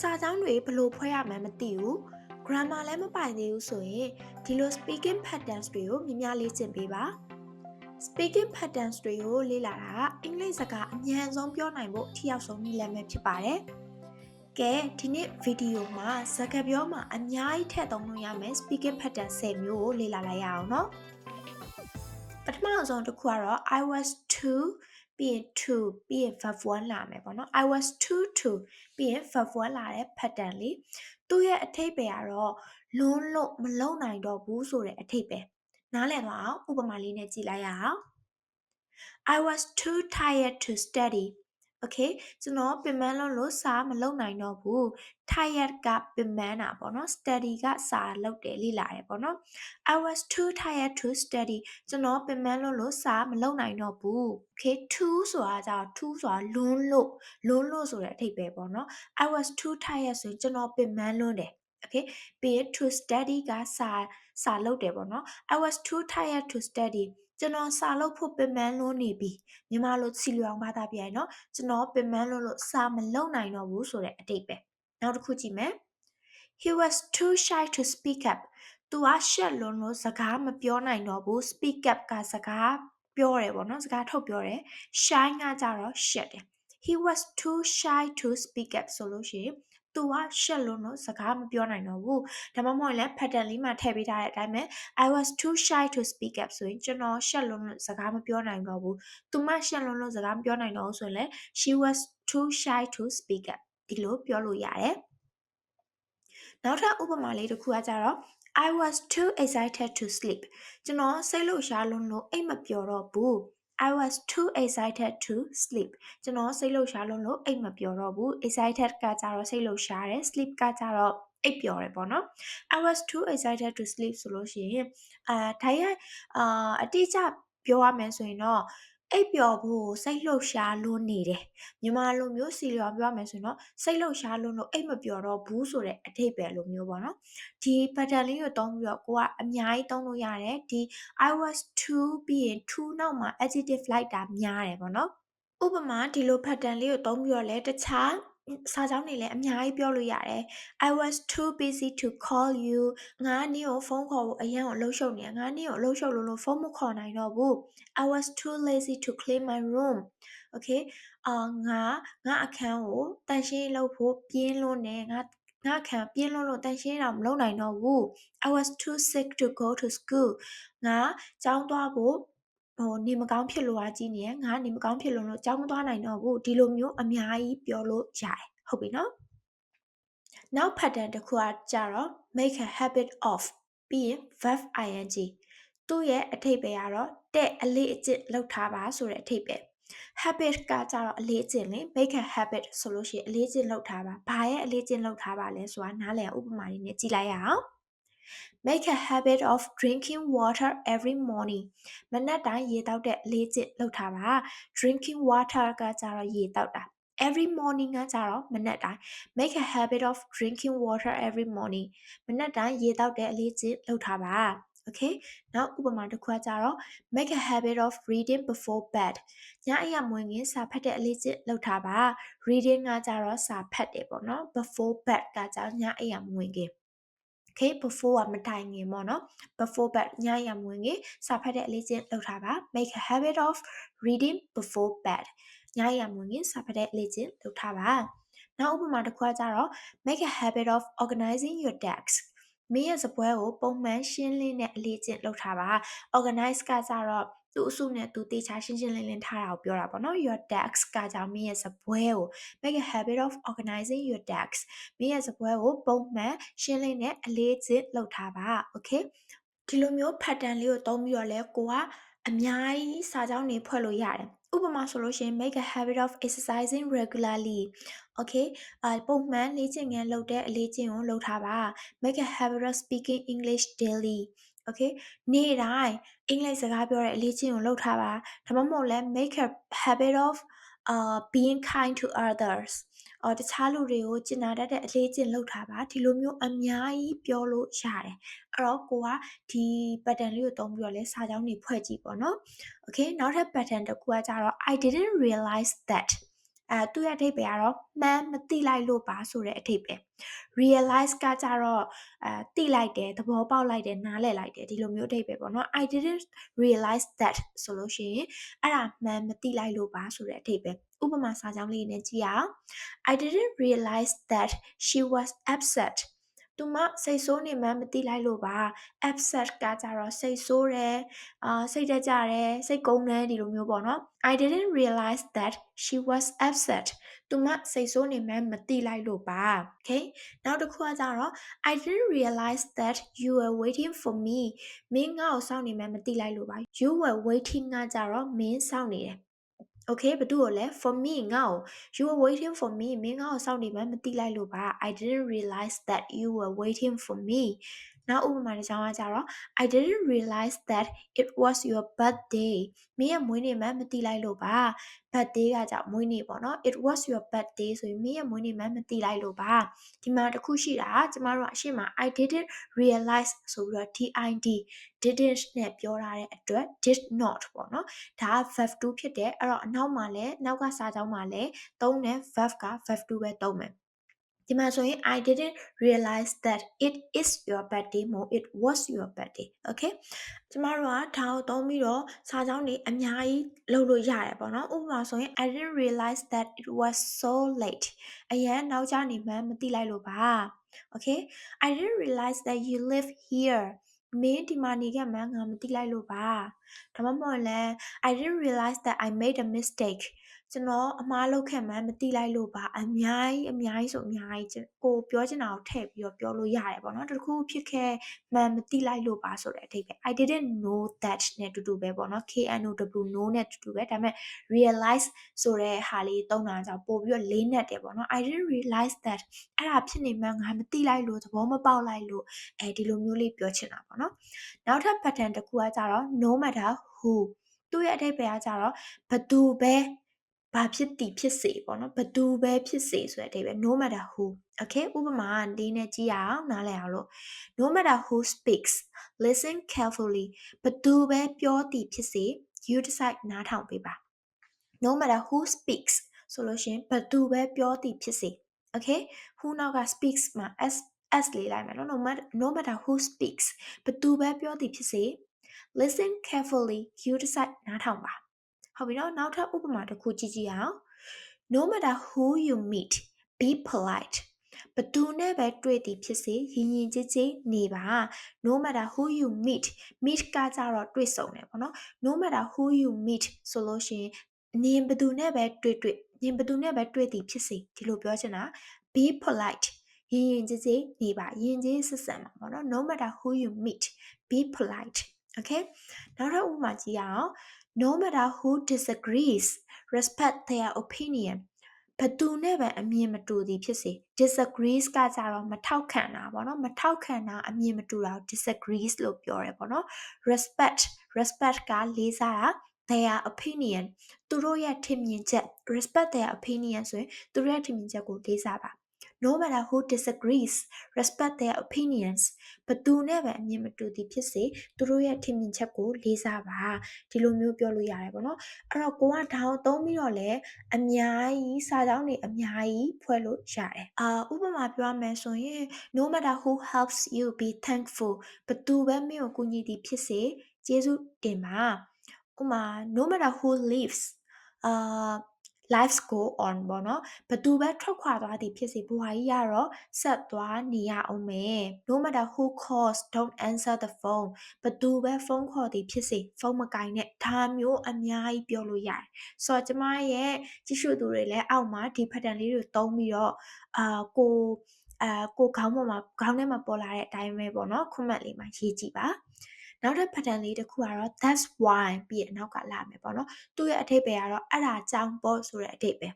စာကြောင်းတွေဘယ်လိုဖွဲ့ရမှန်းမသိဘူး grammar လည်းမပိုင်သေးဘူးဆိုရင်ဒီလို speaking patterns တွေကိုမြင်များလေ့ကျင့်ပေးပါ speaking patterns တွေကိုလေ့လာတာကအင်္ဂလိပ်စကားအမြန်ဆုံးပြောနိုင်ဖို့အထီရောက်ဆုံးနည်းလမ်းပဲဖြစ်ပါတယ်ကဲဒီနေ့ဗီဒီယိုမှာစကားပြောမှာအများကြီးထည့်သုံးလို့ရမယ် speaking pattern 10မျိုးကိုလေ့လာလိုက်ရအောင်နော်ပထမဆုံးတစ်ခုကတော့ I was 2 ပြီးရင်2ပြီးရင် verb 1လာမယ်ပေါ့နော် I was 2 2ပြီးရင် verb 1လာတဲ့ pattern လေးသူ့ရဲ့အထိပ္ပယ်ကတော့လွန်းလို့မလုံနိုင်တော့ဘူးဆိုတဲ့အထိပ္ပယ်နားလည်သွားအောင်ဥပမာလေးနဲ့ကြည့်လိုက်ရအောင် I was too tired to study okay ကျွန်တော်ပင်ပန်းလုံးလို့စာမလုပ်နိုင်တော့ဘူး tired ကပင်ပန်းတာပေါ့နော် study ကစာလုပ်တယ်လေ့လာတယ်ပေါ့နော် I was too tired to study ကျွန်တော်ပင်ပန်းလုံးလို့စာမလုပ်နိုင်တော့ဘူး okay too ဆိုတာကြောင့် too ဆိုတာလွန်းလို့လွန်းလို့ဆိုတဲ့အဓိပ္ပာယ်ပေါ့နော် I was too tired ဆိုရင်ကျွန်တော်ပင်ပန်းလွန်းတယ် okay ပြီးရင် to study ကစာစာလုပ်တယ်ပေါ့နော် I was too tired to study ကျွန်တော်စာလုပ်ဖို့ပင်ပန်းလွန်းနေပြီမြန်မာလိုချီလျောင်ဘာသာပြိုင်နော်ကျွန်တော်ပင်ပန်းလွန်းလို့စာမလုပ်နိုင်တော့ဘူးဆိုတဲ့အတိတ်ပဲနောက်တစ်ခုကြည့်မယ် he was too shy to speak up သူကရှက်လွန်းလို့စကားမပြောနိုင်တော့ဘူး speak up ကစကားပြောတယ်ပေါ့နော်စကားထုတ်ပြောတယ် shy ကကြတော့ရှက်တယ် he was too shy to speak up ဆိုလို့ရှိရင် သူကရှက်လွန်းလို့စကားမပြောနိုင်တော့ဘူးဒါမှမဟုတ်လည်း pattern လေးမှာထည့်ပေးထားတဲ့အတိုင်းပဲ I was too shy to speak up ဆိုရင်ကျွန်တော်ရှက်လွန်းလို့စကားမပြောနိုင်တော့ဘူးသူမရှက်လွန်းလို့စကားမပြောနိုင်တော့ဘူးဆိုရင်လည်း she was too shy to speak up ဒီလိုပြောလို့ရတယ်နောက်ထပ်ဥပမာလေးတစ်ခုကကြတော့ I was too excited to sleep ကျွန်တော်စိတ်လှုပ်ရှားလွန်းလို့အိတ်မပျော်တော့ဘူး I was too excited to sleep ကျွန်တော်စိတ်လှုပ်ရှားလွန်းလို့အိတ်မပျော်တော့ဘူး excited ကကြတော့စိတ်လှုပ်ရှားတယ် sleep ကကြတော့အိပ်ပျော်တယ်ပေါ့နော် I was too excited to sleep ဆိုလို့ရှိရင်အာဒါရိုက်အာအတိအကျပြောရမယ်ဆိုရင်တော့ အိပ်ပျော်ဖို့စိတ်လှုပ်ရှားလွန်းနေတယ်မြန်မာလိုမျိုးစီလျော်ပြောရမယ်ဆိုရင်တော့စိတ်လှုပ်ရှားလွန်းလို့အိပ်မပျော်တော့ဘူးဆိုတဲ့အထိပ္ပယ်လိုမျိုးပေါ့နော်ဒီ pattern လေးကိုသုံးပြီးတော့ကိုကအများကြီးသုံးလို့ရတယ်ဒီ I was too ပြီးရင် too နောက်မှာ adjective လိုက်တာများတယ်ပေါ့နော်ဥပမာဒီလို pattern လေးကိုသုံးပြီးတော့လဲတခြား စာကြောင်းတွေလည်းအများကြီးပြောလို့ရတယ် I was too busy to call you ငါနင်းကိုဖုန်းခေါ်ဖို့အရင်အလုပ်ရှုပ်နေငါနင်းကိုအလုပ်ရှုပ်လို့လို့ဖုန်းမခေါ်နိုင်တော့ဘူး I was too lazy to clean my room okay အာငါငါအခန်းကိုတန်ရှင်းလုပ်ဖို့ပြင်းလွန်းနေငါငါခံပြင်းလွန်းလို့တန်ရှင်းတော့မလုပ်နိုင်တော့ဘူး I was too sick to go to school ငါကျောင်းသွားဖို့ ဟိုနေမကောင်းဖြစ်လို့အားကြီးနေရငါနေမကောင်းဖြစ်လို့လို့ကြောင်းမသွားနိုင်တော့ဘူးဒီလိုမျိုးအများကြီးပြောလို့ရတယ်ဟုတ်ပြီနော်နောက် pattern တစ်ခုကကြတော့ make a habit of ပြီးရင် verb ing သူ့ရဲ့အထိပ္ပယ်ကတော့တဲ့အလေးအကျင့်လောက်ထားပါဆိုတဲ့အထိပ္ပယ် habit ကကြတော့အလေးအကျင့်လေ make a habit ဆိုလို့ရှိရင်အလေးအကျင့်လောက်ထားပါဘာရဲ့အလေးအကျင့်လောက်ထားပါလဲဆိုတာနားလည်ဥပမာလေးနဲ့ကြည့်လိုက်ရအောင် make a habit of drinking water every morning မနက်တိုင်းရေတောက်တဲ့အလေးကျင့်လုပ်ထားပါ drinking water ကကြတော့ရေတောက်တာ every morning ကကြတော့မနက်တိုင်း make a habit of drinking water every morning မနက်တိုင်းရေတောက်တဲ့အလေးကျင့်လုပ်ထားပါ okay နောက်ဥပမာတစ်ခုကကြတော့ make a habit of reading before bed ညအရာမဝင်ခင်စာဖတ်တဲ့အလေးကျင့်လုပ်ထားပါ reading ကကြတော့စာဖတ်တယ်ပေါ့နော် before bed ကကြတော့ညအရာမဝင်ခင် okay before ကမတိုင်ခင်ပေါ့နော် before bed ညရမဝင်ခင်စာဖတ်တဲ့အလေးကျင့်လုပ်ထားပါ make a habit of reading before bed ညရမဝင်ခင်စာဖတ်တဲ့အလေးကျင့်လုပ်ထားပါနောက်ဥပမာတစ်ခုကကြတော့ make a habit of organizing your desk မင်းရဲ့စပွဲကိုပုံမှန်ရှင်းလင်းတဲ့အလေးကျင့်လုပ်ထားပါ organize ကကြတော့ သူအစုနဲ့သူတေချာရှင်းရှင်းလင်းလင်းထားတာကိုပြောတာပေါ့နော် your desk ကကြောင့်မင်းရဲ့စပွဲကို make a habit of organizing your desk မင်းရဲ့စပွဲကိုပုံမှန်ရှင်းလင်းတဲ့အလေးကျင့်လုပ်ထားပါ okay ဒီလိုမျိုး pattern လေးကိုသုံးပြီးတော့လဲကိုကအများကြီးစာကြောင်းတွေဖွဲ့လို့ရတယ်ဥပမာဆိုလို့ရှိရင် make a habit of exercising regularly okay အပုံမှန်လေ့ကျင့်ခန်းလုပ်တဲ့အလေးကျင့်ကိုလုပ်ထားပါ make a habit of speaking english daily okay နေ့တိုင်းအင်္ဂလိပ်စကားပြောတဲ့အလေးကျင့်ကိုလုပ်ထားပါဒါမှမဟုတ်လဲ make a habit of uh being kind to others အော်တခြားလူတွေကိုကျင်နာတတ်တဲ့အလေးကျင့်လုပ်ထားပါဒီလိုမျိုးအများကြီးပြောလို့ရတယ်အဲ့တော့ကိုကဒီ pattern လေးကိုသုံးပြီးတော့လဲစာကြောင်းတွေဖွဲ့ကြည့်ပေါ့နော် okay နောက်ထပ် pattern တစ်ခုကကြတော့ I didn't realize that အဲသူ့ရဲ့အဓိပ္ပာယ်ကတော့မှန်းမသိလိုက်လို့ပါဆိုတဲ့အဓိပ္ပာယ် realize ကကြတော့အဲသိလိုက်တယ်သဘောပေါက်လိုက်တယ်နားလည်လိုက်တယ်ဒီလိုမျိုးအဓိပ္ပာယ်ပေါ့နော် I didn't realize that ဆိုလို့ရှိရင်အဲ့ဒါမှန်းမသိလိုက်လို့ပါဆိုတဲ့အဓိပ္ပာယ်ဥပမာစာကြောင်းလေးနဲ့ကြည့်အောင် I didn't realize that she was upset သူမစိတ်ဆိုးနေမှန်းမသိလိုက်လို့ပါ upset ကကြတော့စိတ်ဆိုးတယ်အာစိတ်တက်ကြတယ်စိတ်ကုန်းတယ်ဒီလိုမျိုးပေါ့နော် I didn't realize that she was upset သူမစိတ်ဆိုးနေမှန်းမသိလိုက်လို့ပါ okay နောက်တစ်ခုကကြတော့ I didn't realize that you were waiting for me မင်းငါ့ကိုစောင့်နေမှန်းမသိလိုက်လို့ပါ you were waiting ကကြတော့မင်းစောင့်နေတယ် okay ဘသူ့ကိုလဲ for me ငါ့ကို you were waiting for me မင်းငါ့ကိုစောင့်နေမှန်းမသိလိုက်လို့ပါ I didn't realize that you were waiting for me နောက်ဥပမာတစ်ကြောင်းကကြတော့ I didn't realize that it was your birthday မင်းရဲ့မွေးနေ့မှန်းမသိလိုက်လို့ပါ birthday ကကြောင့်မွေးနေ့ပေါ့နော် it was your birthday ဆိုရင်မင်းရဲ့မွေးနေ့မှန်းမသိလိုက်လို့ပါဒီမှာတစ်ခုရှိတာကျမတို့ကအရှိမ I didn't realize ဆိုပြီးတော့ did didn't နဲ့ပြောထားတဲ့အတွက် did not ပေါ့နော်ဒါက verb 2ဖြစ်တယ်အဲ့တော့အနောက်မှာလည်းနောက်ကစာကြောင်းမှာလည်းသုံးတဲ့ verb က verb 2ပဲသုံးမယ် ဒီမှာဆိုရင် I didn't realize that it is your birthday မို့ it was your birthday okay ကျမတို့ကဒါကိုသုံးပြီးတော့စာကြောင်းတွေအများကြီးလုပ်လို့ရတယ်ပေါ့နော်ဥပမာဆိုရင် I didn't realize that it was so late အရင်နောက်ကျနေမှန်းမသိလိုက်လို့ပါ okay I didn't realize that you live here မင်းဒီမှာနေခဲ့မှန်းငါမသိလိုက်လို့ပါဒါမှမဟုတ်လဲ I didn't realize that I made a mistake ကျွန်တော်အမှားလုပ်ခဲ့မှန်းမသိလိုက်လို့ပါအများကြီးအများကြီးဆိုအများကြီးကိုပြောချင်တာကိုထည့်ပြီးတော့ပြောလို့ရတယ်ပေါ့နော်တခုဖြစ်ခဲ့မှန်းမသိလိုက်လို့ပါဆိုတဲ့အထိပ္ပယ် I didn't know that နဲ့တူတူပဲပေါ့နော် KNOW know နဲ့တူတူပဲဒါပေမဲ့ realize ဆိုတဲ့ဟာလေးသုံးတာကြောင့်ပို့ပြီးတော့လေးနဲ့တယ်ပေါ့နော် I didn't realize that အဲ့ဒါဖြစ်နေမှငါမသိလိုက်လို့သဘောမပေါက်လိုက်လို့အဲဒီလိုမျိုးလေးပြောချင်တာပေါ့နော်နောက်ထပ် pattern တစ်ခုကကြတော့ no matter who သူ့ရဲ့အဓိပ္ပာယ်ကကြတော့ဘသူပဲ ဘာဖြစ်တည်ဖြစ်စေပေါ့နော်ဘသူပဲဖြစ်စေဆိုတဲ့အဓိပ္ပာယ် no matter who okay ဥပမာလေးနဲ့ကြည့်ရအောင်နားလည်အောင်လို့ no matter who speaks listen carefully ဘသူပဲပြောတည်ဖြစ်စေ you decide နားထောင်ပေးပါ no matter who speaks ဆိုလို့ရှင်ဘသူပဲပြောတည်ဖြစ်စေ okay who နောက်က speaks မှာ s s လေးလိုက်မယ်နော် no matter no matter who speaks ဘသူပဲပြောတည်ဖြစ်စေ listen carefully you decide နားထောင်ပါ ဟုတ်ပြီနော်နောက်ထပ်ဥပမာတစ်ခုကြည့်ကြည့်အောင် no matter who you meet be polite ဘသူနဲ့ပဲတွေ့သည်ဖြစ်စေရင်ရင်ကြည်ကြည်နေပါ no matter who you meet meet ကကြတော့တွေ့ဆုံတယ်ပေါ့နော် no matter who you meet ဆိုလို့ရှိရင်နင်ဘသူနဲ့ပဲတွေ့တွေ့နင်ဘသူနဲ့ပဲတွေ့သည်ဖြစ်စေဒီလိုပြောချင်တာ be polite ရင်ရင်ကြည်ကြည်နေပါရင်ကြီးဆက်ဆံပါပေါ့နော် no matter who you meet be polite okay နောက်ထပ်ဥပမာကြည့်ရအောင် no matter who disagrees respect their opinion ဘသူနဲ့ပဲအမြင်မတူသည်ဖြစ်စေ disagrees ကကြတော့မထောက်ခံတာပေါ့နော်မထောက်ခံတာအမြင်မတူတာ disagrees လို့ပြောရဲပေါ့နော် respect respect ကလေးစားတာ their opinion သူတို့ရဲ့ထင်မြင်ချက် respect their opinion ဆိုရင်သူတို့ရဲ့ထင်မြင်ချက်ကိုလေးစားပါ no matter who disagrees respect their opinions ဘသူနဲ့ပဲအမြင်မတူသည်ဖြစ်စေသူတို့ရဲ့ထင်မြင်ချက်ကိုလေးစားပါဒီလိုမျိုးပြောလို့ရတယ်ပေါ့နော်အဲ့တော့ကိုကဒါကိုသုံးပြီးတော့လည်းအများကြီးစာကြောင်းတွေအများကြီးဖွဲ့လို့ရတယ်အာဥပမာပြောရမယ်ဆိုရင် no matter who helps you be thankful ဘသူပဲမင်းကိုကူညီသည်ဖြစ်စေကျေးဇူးတင်ပါဥပမာ no matter who leaves အာ lives go on ပေါ့နော်ဘသူပဲထွက်ခွာသွားသည်ဖြစ်စေဘဝကြီးကတော့ဆက်သွားနေရအောင်မယ် no matter who calls don't answer the phone ဘသူပဲဖုန်းခေါ်သည်ဖြစ်စေဖုန်းမကင်နဲ့ဒါမျိုးအများကြီးပြောလို့ရတယ်ဆိုတော့ကျမရဲ့ကြည့်ရှုသူတွေလည်းအောက်မှာဒီ pattern လေးတွေသုံးပြီးတော့အာကိုအာကိုခေါင်းပေါ်မှာခေါင်းထဲမှာပေါ်လာတဲ့အတိုင်းပဲပေါ့နော် comment လေးမှာရေးကြည့်ပါ နောက်ထပ် pattern လေးတစ်ခုကတော့ that's why ပြီးရနောက်ကလာမယ်ပေါ့နော်သူ့ရဲ့အထိပ္ပယ်ကတော့အဲ့ဒါကြောင့်ပေါ့ဆိုတဲ့အထိပ္ပယ်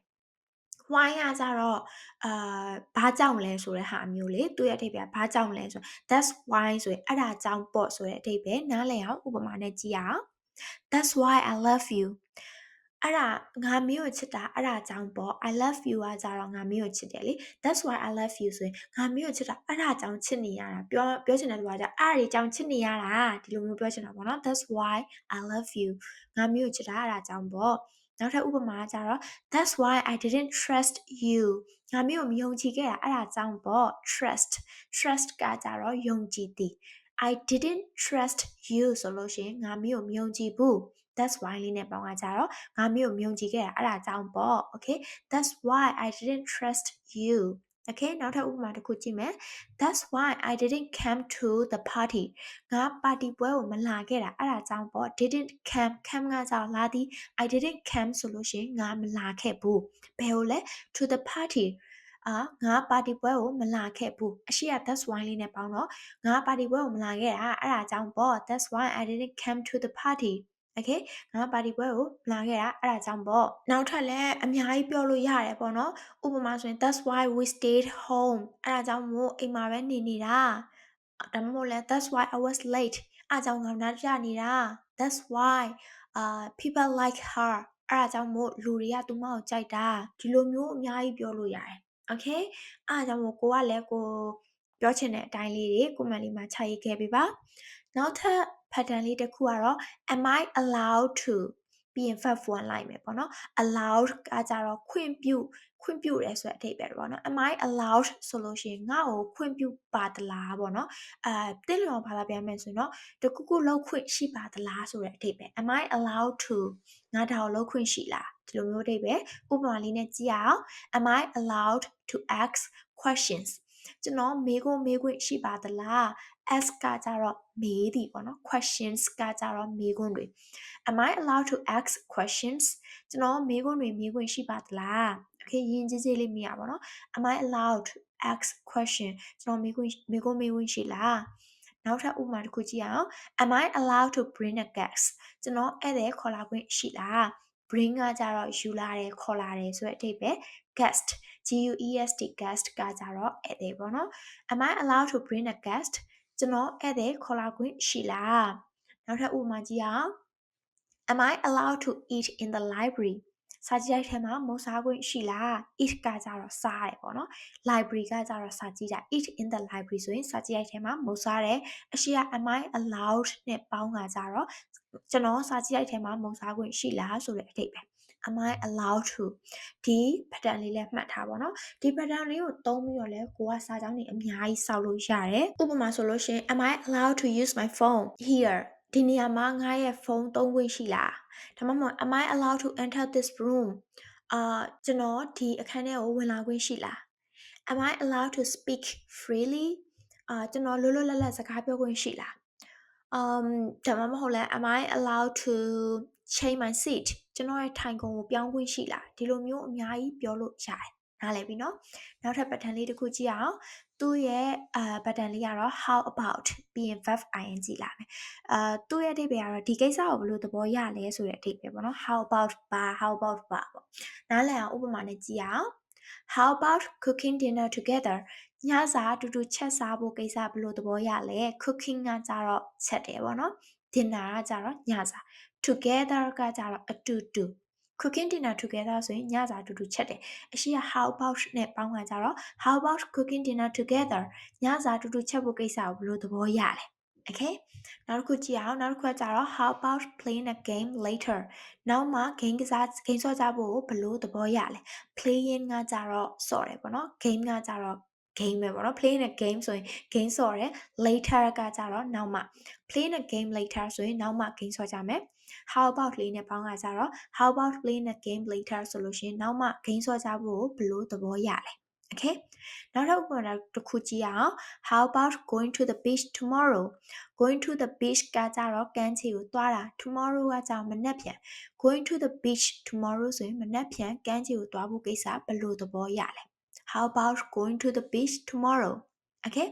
why ကကြတော့အာဘာကြောင့်လဲဆိုတဲ့ဟာမျိုးလေသူ့ရဲ့အထိပ္ပယ်ဘာကြောင့်လဲဆို that's why ဆိုရင်အဲ့ဒါကြောင့်ပေါ့ဆိုတဲ့အထိပ္ပယ်နားလည်အောင်ဥပမာနဲ့ကြည့်အောင် that's why i love you အဲ့ဒါငါမင်းကိုချစ်တာအဲ့ဒါကြောင့်ပေါ့ I love you ကကြတော့ငါမင်းကိုချစ်တယ်လေ That's why I love you ဆိုရင်ငါမင်းကိုချစ်တာအဲ့ဒါကြောင့်ချစ်နေရတာပြောပြောချင်တဲ့လူကကြအဲ့ဒီကြောင့်ချစ်နေရတာဒီလိုမျိုးပြောချင်တာပေါ့နော် That's why I love you ငါမင်းကိုချစ်တာအဲ့ဒါကြောင့်ပေါ့နောက်ထပ်ဥပမာကကြတော့ that's why I didn't trust you ငါမျိုးမယုံကြည်ခဲ့တာအဲ့ဒါကြောင့်ပေါ့ trust trust ကကြတော့ယုံကြည်သည် I didn't trust you ဆိုလို့ရှိရင်ငါမျိုးမယုံကြည်ဘူး that's why လေးနဲ့ပေါင်းကကြတော့ငါမျိုးမယုံကြည်ခဲ့တာအဲ့ဒါကြောင့်ပေါ့ okay that's why I didn't trust you okay နောက်ထပ်ဥပမာတစ်ခုကြည့်မယ် that's why I didn't come to the party ငါပါတီပွဲကိုမလာခဲ့တာအဲ့ဒါကြောင့်ပေါ့ didn't come come ကကြောင့်လာသည် I didn't come ဆိုလို့ရှိရင်ငါမလာခဲ့ဘူးဘယ်ကိုလဲ to the party အာငါပါတီပွဲကိုမလာခဲ့ဘူးအရှိက that's why လေးနဲ့ပေါင်းတော့ငါပါတီပွဲကိုမလာခဲ့တာအဲ့ဒါကြောင့်ပေါ့ that's why I didn't come to the party okay ငါပါတီပွဲကိုမလာခဲ့တာအဲ့ဒါကြောင့်ပေါ့နောက်ထပ်လည်းအများကြီးပြောလို့ရတယ်ပေါ့နော်ဥပမာဆိုရင် that's why we stayed home အဲ့ဒါကြောင့်မို့အိမ်မှာပဲနေနေတာဒါမှမဟုတ်လဲ that's why I was late အဲ့ဒါကြောင့်ငါနားကြနေတာ that's why uh people like her အဲ့ဒါကြောင့်မို့လူတွေကသူမကိုကြိုက်တာဒီလိုမျိုးအများကြီးပြောလို့ရတယ် okay အဲ့ဒါကြောင့်မို့ကိုကလည်းကိုပြောချင်တဲ့အတိုင်းလေးတွေကိုမန်လေးမှာခြာရေးခဲ့ပေးပါနောက်ထပ် pattern လေးတစ်ခုကတော့ am i allowed to ပြီးရင် verb form လိုက်မယ်ပေါ့နော် allowed ကကြတော့ခွင့်ပြုခွင့်ပြုရဲဆိုတဲ့အဓိပ္ပာယ်ပေါ့နော် am i allowed ဆိုလို့ရှိရင်ငါ့ကိုခွင့်ပြုပါသလားပေါ့နော်အဲတင်းလောဘာသာပြန်မယ်ဆိုရင်တော့တခုခုလောက်ခွင့်ရှိပါသလားဆိုတဲ့အဓိပ္ပာယ် am i allowed to ငါဒါကိုလောက်ခွင့်ရှိလားဒီလိုမျိုးအဓိပ္ပာယ်ဥပမာလေးနဲ့ကြည့်အောင် am i allowed to ask questions ကျွန်တော်မေးခွန်းမေးခွင့်ရှိပါသလား ask ကကြတော့မေးသည်ပေါ့နော် questions ကကြတော့မေးခွန်းတွေ am i allowed to ask questions ကျွန်တော်မေးခွန်းတွေမေးခွင့်ရှိပါသလား okay ယဉ်ကျေးစေးလေးမေးရပါတော့ am i allowed to ask question ကျွန်တော်မေးခွန်းမေးခွန်းမေးခွင့်ရှိလားနောက်ထပ်ဥပမာတစ်ခုကြည့်အောင် am i allowed to bring a guest ကျွန်တော်ဧည့်သည်ခေါ်လာခွင့်ရှိလား bring ကကြတော့ယူလာတယ်ခေါ်လာတယ်ဆိုတဲ့အဓိပ္ပာယ် guest G U E S T guest ကကြတော့ဧည့်သည်ပေါ့နော် am i allowed to bring a guest ကျွန်တော်ဧည့်သည်ခေါ်လာခွင့်ရှိလားနောက်ထပ်ဥပမာကြည့်အောင် am i allowed to eat in the library စာကြည့်တိုက်ထဲမှာမုတ်စားခွင့်ရှိလား eat ကကြတော့စားတယ်ပေါ့နော် library ကကြတော့စာကြည့်တာ eat in the library ဆိုရင်စာကြည့်တိုက်ထဲမှာမုတ်စားတယ်အရှိက am i allowed နဲ့ပေါင်းကကြတော့ကျွန်တော်စာကြည့်တိုက်ထဲမှာမုတ်စားခွင့်ရှိလားဆိုတဲ့အဓိပ္ပာယ် am i allowed to ဒီ pattern လေးလည်းမှတ်ထားပါတော့ဒီ pattern လေးကိုသုံးပြီးတော့လဲကိုကစာကြောင်းတွေအများကြီးစောက်လို့ရတယ်ဥပမာဆိုလို့ရှိရင် am i allowed to use my phone here ဒီနေရာမှာငါရဲ့ဖုန်းသုံးခွင့်ရှိလားဒါမှမဟုတ် am i allowed to enter this room အာကျွန်တော်ဒီအခန်းထဲကိုဝင်လာခွင့်ရှိလား am i allowed to speak freely အာကျွန်တော်လွတ်လွတ်လပ်လပ်စကားပြောခွင့်ရှိလား um ဒါမှမဟုတ်လဲ am i allowed to change my seat ကျွန်တော်ရဲ့ထိုင်ကုန်ကိုပြောင်းခွင့်ရှိလားဒီလိုမျိုးအများကြီးပြောလို့ရတယ်နားလည်ပြီနော်နောက်ထပ် pattern လေးတစ်ခုကြည့်အောင်သူ့ရဲ့အာ pattern လေးကတော့ how about ပြီးရင် verb ing လာမယ်အာသူ့ရဲ့အဓိပ္ပာယ်ကတော့ဒီကိစ္စကိုဘယ်လိုသဘောရလဲဆိုတဲ့အဓိပ္ပာယ်ပေါ့နော် how about ပါ how about ပါပေါ့နားလည်အောင်ဥပမာနဲ့ကြည့်အောင် how about cooking dinner together ညစာအတူတူချက်စားဖို့ကိစ္စဘယ်လိုသဘောရလဲ cooking ကကြတော့ချက်တယ်ပေါ့နော် dinner ကကြတော့ညစာ together ကကြတော့အတူတူ cooking dinner together ဆိုရင်ညစာအတူတူချက်တယ်အရှိက how about နဲ့ပေါင်းကကြတော့ how about cooking dinner together ညစာအတူတူချက်ဖို့ကိစ္စကိုဘယ်လိုသဘောရလဲ okay နောက်တစ်ခုကြည့်အောင်နောက်တစ်ခုကကြတော့ how about playing a game later နောက်မှ game ကစား game ဆော့ကြဖို့ဘယ်လိုသဘောရလဲ playing ကကြတော့ဆော့တယ်ပေါ့နော် game ကကြတော့ game ပဲပေါ့နော် playing a game ဆိုရင် game ဆော့တယ် later ကကြတော့နောက်မှ playing a game later ဆိုရင်နောက်မှ game ဆော့ကြမယ် how about လေးနဲ့ပေါင်းကကြတော့ how about playing a game later ဆိုလို့ရှိရင်နောက်မှ game ဆော့ကြဖို့ဘယ်လိုသဘောရလဲ okay နောက်တစ်ခုတစ်ခုကြည့်အောင် how about going to the beach tomorrow going to the beach ကကြတော့ကမ်းခြေကိုသွားတာ tomorrow ကကြမနက်ဖြန် going to the beach tomorrow ဆိုရင်မနက်ဖြန်ကမ်းခြေကိုသွားဖို့ကိစ္စဘယ်လိုသဘောရလဲ how about going to the beach tomorrow okay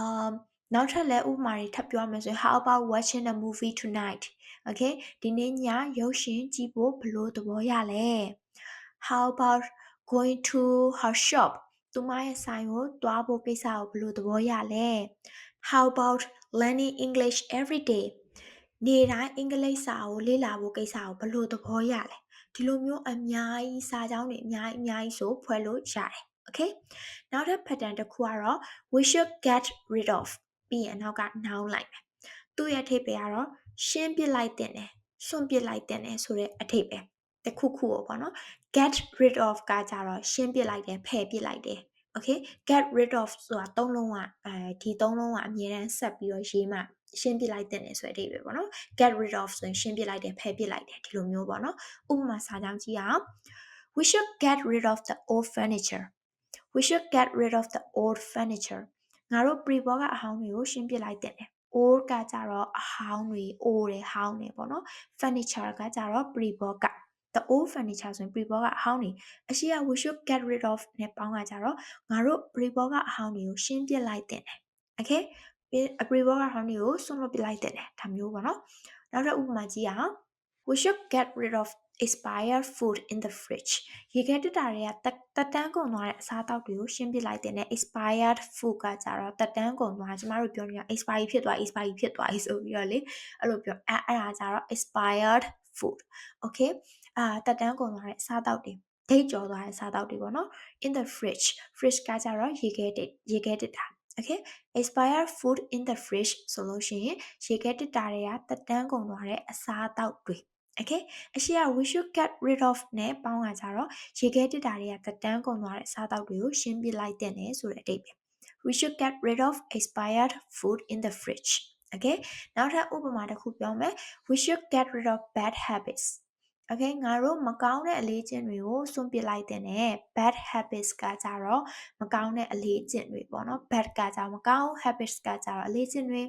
um နောက်ထပ်လည်းဥပမာတွေထပ်ပြောမယ်ဆိုရင် how about watching a movie tonight okay ဒီနေ့ညရုပ်ရှင်ကြည့်ဖို့ဘယ်လိုသဘောရလဲ how about going to her shop သူမရဲ့ဆိုင်ကိုတွားဖို့ကိစ္စကိုဘယ်လိုသဘောရလဲ how about learning english every day နေ့တိုင်းအင်္ဂလိပ်စာကိုလေ့လာဖို့ကိစ္စကိုဘယ်လိုသဘောရလဲဒီလိုမျိုးအများကြီးစာကြောင်းတွေအများကြီးအများကြီးဆိုဖွဲ့လို့ရတယ် okay နောက်ထပ် pattern တစ်ခုကတော့ we should get rid of ပြီးရင်နောက်က noun လိုက်မယ်သူ့ရဲ့အထိပ္ပယ်ကတော့ ရှင်းပစ်လိုက်တဲ့တယ်စွန့်ပစ်လိုက်တဲ့တယ်ဆိုတဲ့အထိပ္ပယ်တစ်ခုခုပေါ့နော် get rid of ကကြတော့ရှင်းပစ်လိုက်တယ်ဖယ်ပစ်လိုက်တယ် okay get rid of ဆိုတာသုံးလုံးကအဲဒီသုံးလုံးကအမြဲတမ်းဆက်ပြီးတော့ရေးမှရှင်းပြလိုက်တဲ့နေဆိုတဲ့အဓိပ္ပာယ်ပေါ့နော် get rid of ဆိုရင်ရှင်းပြလိုက်တယ်ဖယ်ပစ်လိုက်တယ်ဒီလိုမျိုးပေါ့နော်ဥပမာစာကြောင်းကြည့်အောင် we should get rid of the old furniture we should get rid of the old furniture ငါတို့ pre ဘောကအဟောင်းတွေကိုရှင်းပြလိုက်တဲ့ old ကကြတော့အဟောင်းတွေ old တွေဟောင်းတွေပေါ့နော် furniture ကကြတော့ pre ဘောက the old furniture ဆိုရင် pre ဘောကအဟောင်းတွေအရှိက we should get rid of နဲ့ပေါင်းကကြတော့ငါတို့ pre ဘောကအဟောင်းတွေကိုရှင်းပြလိုက်တဲ့ okay အ pre ဘောကအဟောင်းတွေကိုဆွန့်လွတ်ပြလိုက်တဲ့ဒါမျိုးပေါ့နော်နောက်ထပ်ဥပမာကြည့်အောင် we should get rid of expired food in the fridge ရေခဲတက်တာတွေကတက်တန်းကုန်သွားတဲ့အစားအသောက်တွေကိုရှင်းပြလိုက်တဲ့နဲ့ expired food ကကြတော့တက်တန်းကုန်သွားကျမတို့ပြောနေတာ expiry ဖြစ်သွား expiry ဖြစ်သွားပြီဆိုပြီးတော့လေအဲ့လိုပြောအဲ့အဲ့ဒါကြတော့ expired food okay အာတက်တန်းကုန်သွားတဲ့အစားအသောက်တွေဒိတ်ကျော်သွားတဲ့စားတောက်တွေပေါ့နော် in the fridge fridge ကကြတော့ရေခဲတက်ရေခဲတက်တာ okay expired food in the fridge ဆိုလို့ရှိရင်ရေခဲတက်တာတွေကတက်တန်းကုန်သွားတဲ့အစားအသောက်တွေ okay အရှိက we should get rid of နဲ့ပေါင်းတာကြတော့ရေခဲတက်တာတွေကတက်တန်းကုန်သွားတဲ့အစားအသောက်တွေကိုရှင်းပြလိုက်တဲ့နဲ့ဆိုတဲ့အဓိပ္ပာယ် we should get rid of expired food in the fridge okay နောက်ထပ်ဥပမာတစ်ခုပြောမယ် we should get rid of bad habits okay ငါတို့မကောင်းတဲ့အလေးကျင့်တွေကိုစွန့်ပစ်လိုက်တဲ့နဲ့ bad habits ကကြတော့မကောင်းတဲ့အလေးကျင့်တွေပေါ့နော် bad ကကြမကောင်း habits ကကြတော့အလေးကျင့်တွေ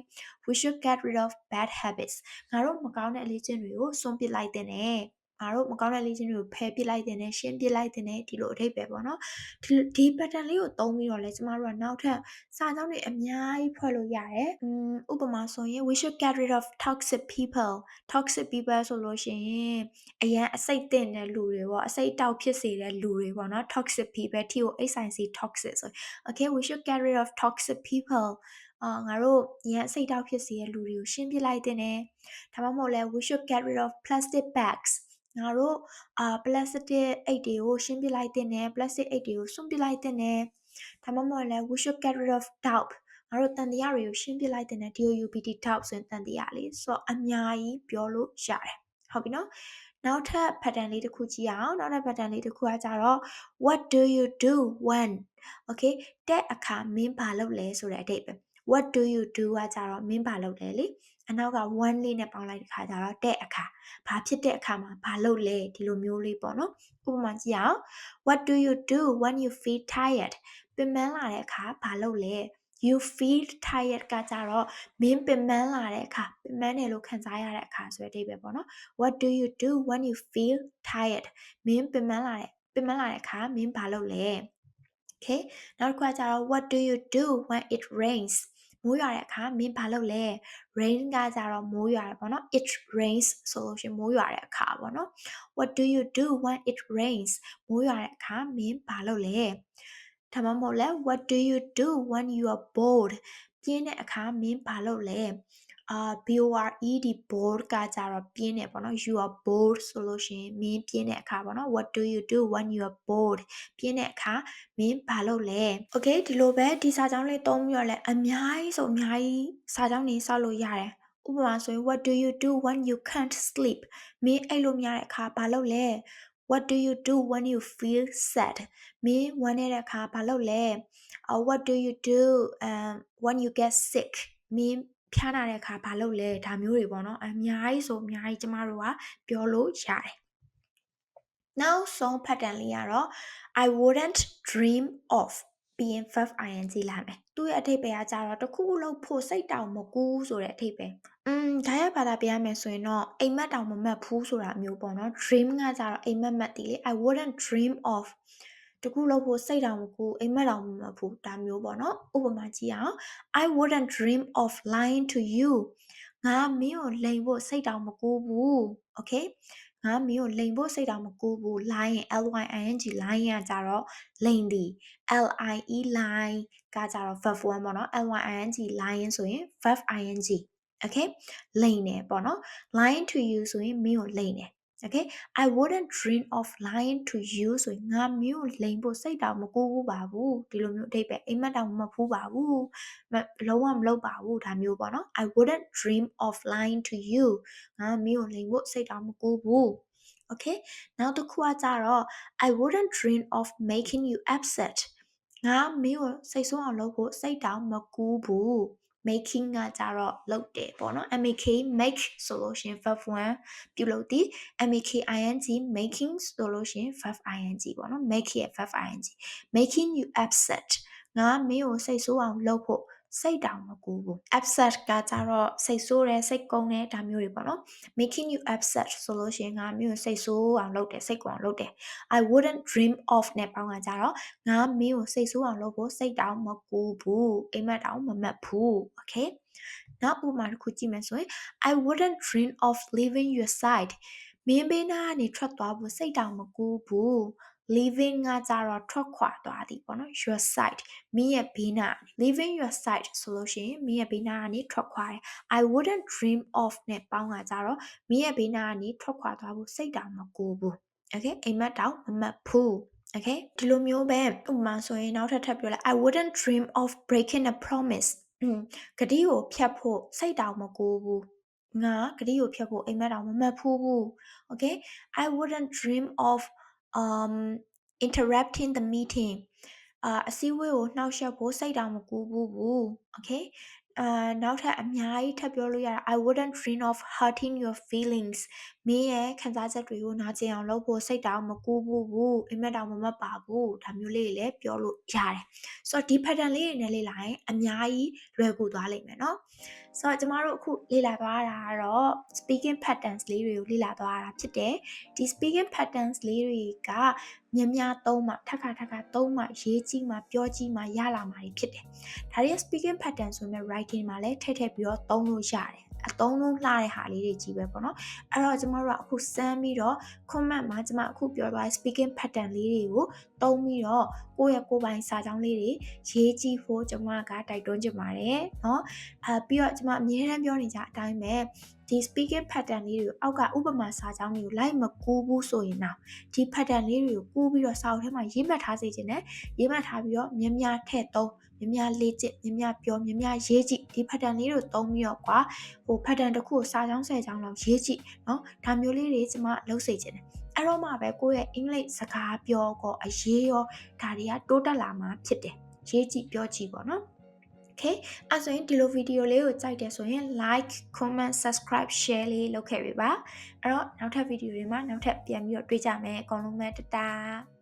we should get rid of bad habits ငါတို့မကောင်းတဲ့အလေးကျင့်တွေကိုစွန့်ပစ်လိုက်တဲ့နဲ့ ငါတို့မကောင်းတဲ့လေ့ကျင့်တွေကိုဖယ်ပစ်လိုက်တဲ့နဲ့ရှင်းပစ်လိုက်တဲ့နဲ့ဒီလိုအထိပ္ပယ်ပေါ့နော်ဒီဒီ pattern လေးကိုသုံးပြီးတော့လဲကျမတို့ကနောက်ထပ်စာကြောင်းတွေအများကြီးဖွဲ့လို့ရတယ်อืมဥပမာဆိုရင် we should get rid of toxic people toxic people ဆိုလို့ရှိရင်အရန်အစိတ်တင်တဲ့လူတွေပေါ့အစိတ်တောက်ဖြစ်စေတဲ့လူတွေပေါ့နော် toxic people T O X I C toxic ဆို okay we should get rid of toxic people အာငါတို့ရန်အစိတ်တောက်ဖြစ်စေတဲ့လူတွေကိုရှင်းပြလိုက်တဲ့နဲ့ဒါမှမဟုတ်လဲ we should get rid of plastic bags ငါတို့အာပလတ်စတစ်အိတ်တွေကိုရှင်းပြလိုက်တဲ့နဲ့ပလတ်စတစ်အိတ်တွေကိုစွန့်ပစ်လိုက်တဲ့နဲ့ဒါမှမဟုတ်လဲ we should get rid of doubt ငါတို့တန်တရားတွေကိုရှင်းပြလိုက်တဲ့နဲ့ DOUPT doubt ဆိုရင်တန်တရားလေးဆိုတော့အများကြီးပြောလို့ရတယ်ဟုတ်ပြီနော်နောက်ထပ် pattern လေးတစ်ခုကြည့်အောင်နောက်ထပ် pattern လေးတစ်ခုကကြတော့ what do you do when okay တဲ့အခါမင်းဘာလုပ်လဲဆိုတဲ့အဓိပ္ပာယ် what do you do ကကြတော့မင်းဘာလုပ်လဲလေ အနောက်က one လေးနဲ့ပေါင်းလိုက်တဲ့ခါကျတော့တဲ့အခါဘာဖြစ်တဲ့အခါမှာဘာလုပ်လဲဒီလိုမျိုးလေးပေါ့နော်ဥပမာကြည့်အောင် what do you do when you feel tired ပင်ပန်းလာတဲ့အခါဘာလုပ်လဲ you feel tired ကကြတော့မင်းပင်ပန်းလာတဲ့အခါပင်ပန်းတယ်လို့ခံစားရတဲ့အခါဆိုတဲ့အဓိပ္ပာယ်ပေါ့နော် what do you do when you feel tired မင်းပင်ပန်းလာတဲ့ပင်ပန်းလာတဲ့အခါမင်းဘာလုပ်လဲ okay နောက်တစ်ခုကကြတော့ what do you do when it rains မိုးရွာတဲ့အခါမင်းဘာလုပ်လဲ rain ကကြတော့မိုးရွာတယ်ပေါ့နော် it rains ဆိုလို့ရှိရင်မိုးရွာတဲ့အခါပေါ့နော် what do you do when it rains မိုးရွာတဲ့အခါမင်းဘာလုပ်လဲဒါမှမဟုတ်လဲ what do you do when you are bored ပြင်းတဲ့အခါမင်းဘာလုပ်လဲ အာ BORED bored ကကြတော့ပြင်းတယ်ပေါ့နော် you are bored ဆိုလို့ရှိရင်မင်းပြင်းတဲ့အခါပေါ့နော် what do you do when you are bored ပြင်းတဲ့အခါမင်းဘာလုပ်လဲ okay ဒီလိုပဲဒီစာကြောင်းလေးသုံးပြီးတော့လဲအများကြီးဆိုအများကြီးစာကြောင်းနေစောက်လို့ရတယ်ဥပမာဆိုရင် what do you do when you can't sleep မင်းအဲ့လိုများတဲ့အခါဘာလုပ်လဲ what do you do when you feel sad မင်းဝမ်းနေတဲ့အခါဘာလုပ်လဲ what do you do um when you get sick မင်း ဖျားနာတဲ့အခါဘာလုပ်လဲဒါမျိုးတွေပေါ့နော်အများကြီးဆိုအများကြီးကျမတို့ကပြောလို့ရတယ်နောက်ဆုံး pattern လေးကတော့ I wouldn't dream of ပြီးရင် verb ing လာမယ်သူ့ရဲ့အထိပ္ပယ်ကကြတော့တခုခုလို့ဖို့စိတ်တောင်မကူးဆိုတဲ့အထိပ္ပယ်อืมဒါရဘာသာပြရမယ်ဆိုရင်တော့အိမ်မက်တောင်မမက်ဘူးဆိုတာမျိုးပေါ့နော် dream ကကြတော့အိမ်မက်မက်တီလေ I wouldn't dream of တခုလို့ဖို့စိတ်တောင်မကူအိမ်မက်တောင်မမက်ဘူးဒါမျိုးပေါ့နော်ဥပမာကြည့်အောင် I wouldn't dream of lying to you ငါမင်းကိုလိန်ဖို့စိတ်တောင်မကူဘူး okay ငါမင်းကိုလိန်ဖို့စိတ်တောင်မကူဘူး lying l y i n g lying ကကြတော့လိန်သည် l i e lie ကကြတော့ verb 1ပေါ့နော် l y i n g lying ဆိုရင် verb ing okay လိန်တယ်ပေါ့နော် lying to you ဆိုရင်မင်းကိုလိန်တယ် okay i wouldn't dream of lying to you ဆိုရင်ငါမျိုးလိန်ဖို့စိတ်တောင်မကူဘူးပါဘူးဒီလိုမျိုးအဓိပ္ပာယ်အိမ်မက်တောင်မဖူးပါဘူးလုံးဝမလုပ်ပါဘူးဒါမျိုးပေါ့နော် i wouldn't dream of lying to you ငါမျိုးလိန်ဖို့စိတ်တောင်မကူဘူး okay နောက်တစ်ခုကကြတော့ I wouldn't dream of making you upset ငါမင်းကိုစိတ်ဆိုးအောင်လုပ်ဖို့စိတ်တောင်မကူးဘူး making ကကြတော့လုပ်တယ်ပေါ့နော် make make ဆိုလို့ရှရင် verb 1ပြုလုပ်သည် make ing making ဆိုလို့ရှရင် verb ing ပေါ့နော် make ရဲ့ verb ing making you upset ငါမင်းကိုစိတ်ဆိုးအောင်လုပ်ဖို့ စိတ်တောင်မကူဘူး upset ကကြတော့စိတ်ဆိုးတယ်စိတ်ကုန်းတယ်ဒါမျိုးတွေပေါ့နော် making you upset ဆိုလို့ရှိရင်ငါမျိုးစိတ်ဆိုးအောင်လုပ်တယ်စိတ်ကုအောင်လုပ်တယ် I wouldn't dream of နဲ့ပေါင်းကကြတော့ငါမင်းကိုစိတ်ဆိုးအောင်လုပ်ဖို့စိတ်တောင်မကူဘူးအိမ်မက်တောင်မမက်ဘူး okay နောက်ဥပမာတစ်ခုကြည့်မယ်ဆိုရင် I wouldn't dream of leaving your side မင်းဘေးနားကနေထွက်သွားဖို့စိတ်တောင်မကူဘူး leaving ကကြတော့ထွက်ခွာသွားသည်ပေါ့နော် your side မင်းရဲ့ဘေးနား leaving your side ဆိုလို့ရှိရင်မင်းရဲ့ဘေးနားကနေထွက်ခွာတယ် I wouldn't dream of နဲ့ပေါင်းကကြတော့မင်းရဲ့ဘေးနားကနေထွက်ခွာသွားဖို့စိတ်တောင်မကူဘူး okay အိမ်မက်တောင်မမတ်ဘူး okay ဒီလိုမျိုးပဲဥပမာဆိုရင်နောက်ထပ်ထပ်ပြောလိုက် I wouldn't dream of breaking a promise อืมဂတိကိုဖျက်ဖို့စိတ်တောင်မကူဘူးငါဂတိကိုဖျက်ဖို့အိမ်မက်တောင်မမတ်ဘူးဘူး okay I wouldn't dream of um interrupting the meeting အာအစည်းအဝေးကိုနှောက်ယှက်ဖို့စိတ်တောင်မကူဘူးဘူး okay အာနောက်ထပ်အများကြီးထပ်ပြောလို့ရတာ I wouldn't dream of hurting your feelings မင်းရဲ့ခံစားချက်တွေကိုနာကျင်အောင်လုပ်ဖို့စိတ်တောင်မကူဘူးဘူးအိမ်မက်တောင်မမတ်ပါဘူးဒါမျိုးလေးတွေလည်းပြောလို့ရတယ်ဆိုတော့ဒီ pattern လေးတွေနဲ့လေ့လာရင်အများကြီးလွယ်ကူသွားလိမ့်မယ်เนาะဆိုတော့ကျမတို့အခုလေ့လာသွားတာကတော့ speaking patterns လေးတွေကိုလေ့လာသွားတာဖြစ်တယ်ဒီ speaking patterns လေးတွေကများများသုံးမှထပ်ခါထပ်ခါသုံးမှရေးကြည့်မှပြောကြည့်မှရလာမှာဖြစ်တယ်ဒါတွေ speaking pattern ဆိုမဲ့ writing မှာလည်းထည့်ထည့်ပြီးတော့သုံးလို့ရတယ်အသုံးလုံးလှတဲ့ဟာလေးတွေကြီးပဲပေါ့နော်အဲ့တော့ကျမ တို့ကအခုစမ်းပြီးတော့ comment မှာကျမအခုပြောသွားတဲ့ speaking pattern လေးတွေကိုသုံးပြီးတော့ ကိုယ့်ရဲ့ကိုယ်ပိုင်စာကြောင်းလေးတွေရေးကြည့်ဖို့ကျွန်မကတိုက်တွန်းချင်ပါတယ်เนาะအဲပြီးတော့ကျွန်မအမြဲတမ်းပြောနေကြအတိုင်းပဲဒီ speaking pattern လေးတွေကိုအောက်ကဥပမာစာကြောင်းတွေကိုလိုက်မကူးဘူးဆိုရင်တော့ဒီ pattern လေးတွေကိုကူးပြီးတော့စာအုပ်ထဲမှာရေးမှတ်ထားစေချင်တယ်ရေးမှတ်ထားပြီးတော့မြများထည့်သုံးမြများလေ့ကျင့်မြများပြောမြများရေးကြည့်ဒီ pattern လေးတွေကိုသုံးပြီးတော့ကွာဟို pattern တစ်ခုကိုစာကြောင်း၁၀ကြောင်းလောက်ရေးကြည့်เนาะဒါမျိုးလေးတွေကျွန်မလုပ်စေချင်တယ် အဲ့တော့မှပဲကိုယ့်ရဲ့အင်္ဂလိပ်စကားပြောကောအရေးရောဒါတွေကတိုးတက်လာမှာဖြစ်တယ်ရေးကြည့်ပြောကြည့်ပေါ့နော် okay အဲ့ဆိုရင်ဒီလိုဗီဒီယိုလေးကိုကြိုက်တယ်ဆိုရင် like comment subscribe share လေးလုပ်ခဲ့ပေးပါအဲ့တော့နောက်ထပ်ဗီဒီယိုတွေမှာနောက်ထပ်ပြန်ပြီးတော့တွေ့ကြမယ်အကုန်လုံးပဲတတား